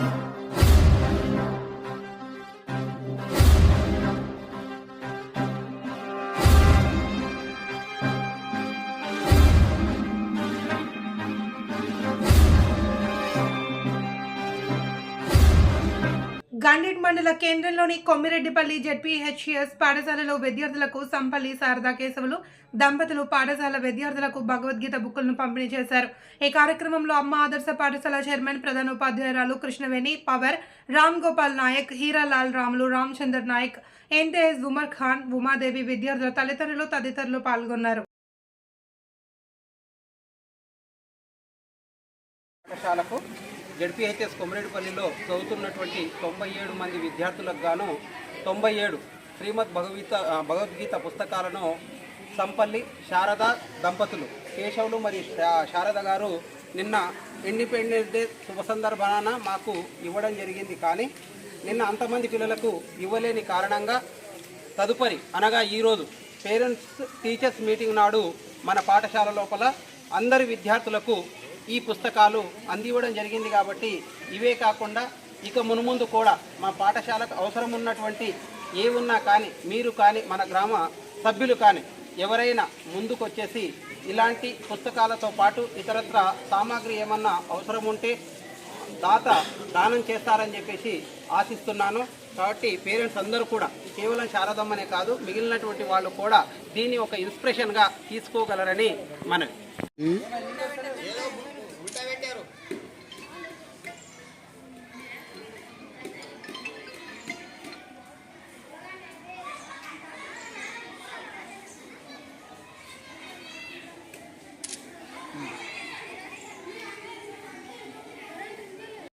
thank you గండేట్ మండల కేంద్రంలోని కొమ్మిరెడ్డిపల్లి ZPHS పాఠశాలలో విద్యార్థులకు సంపల్లి శారదా కేశవులు దంపతులు పాఠశాల విద్యార్థులకు భగవద్గీత బుక్కులను పంపిణీ చేశారు. ఈ కార్యక్రమంలో అమ్మ ఆదర్శ పాఠశాల చైర్మన్ ప్రధాన ఉపాధ్యాయురాలు కృష్ణవేణి పవర్ రామ్ గోపాల్ నాయక్ హీరాలాల్ రాములు రామచందర్ నాయక్ ఎన్టీఎస్ ఉమర్ ఖాన్ ఉమాదేవి విద్యార్థుల తల్లిదండ్రులు తదితరులు పాల్గొన్నారు. పాఠశాలకు. జడ్పీహెచ్ఎస్ కొమరేడుపల్లిలో చదువుతున్నటువంటి తొంభై ఏడు మంది విద్యార్థులకు గాను తొంభై ఏడు శ్రీమద్ భగవీత భగవద్గీత పుస్తకాలను సంపల్లి శారద దంపతులు కేశవులు మరియు శారద గారు నిన్న ఇండిపెండెన్స్ డే శుభ సందర్భాన మాకు ఇవ్వడం జరిగింది. కానీ నిన్న అంతమంది పిల్లలకు ఇవ్వలేని కారణంగా తదుపరి అనగా ఈరోజు పేరెంట్స్ టీచర్స్ మీటింగ్ నాడు మన పాఠశాల లోపల అందరి విద్యార్థులకు ఈ పుస్తకాలు అందివ్వడం జరిగింది కాబట్టి ఇవే కాకుండా ఇక మునుముందు కూడా మా పాఠశాలకు అవసరం ఉన్నటువంటి ఏ ఉన్నా కానీ మీరు కానీ మన గ్రామ సభ్యులు కానీ ఎవరైనా ముందుకొచ్చేసి ఇలాంటి పుస్తకాలతో పాటు ఇతరత్ర సామాగ్రి ఏమన్నా అవసరం ఉంటే దాత దానం చేస్తారని చెప్పేసి ఆశిస్తున్నాను. కాబట్టి పేరెంట్స్ అందరూ కూడా కేవలం శారదమ్మనే కాదు మిగిలినటువంటి వాళ్ళు కూడా దీన్ని ఒక ఇన్స్పిరేషన్గా తీసుకోగలరని మనవి.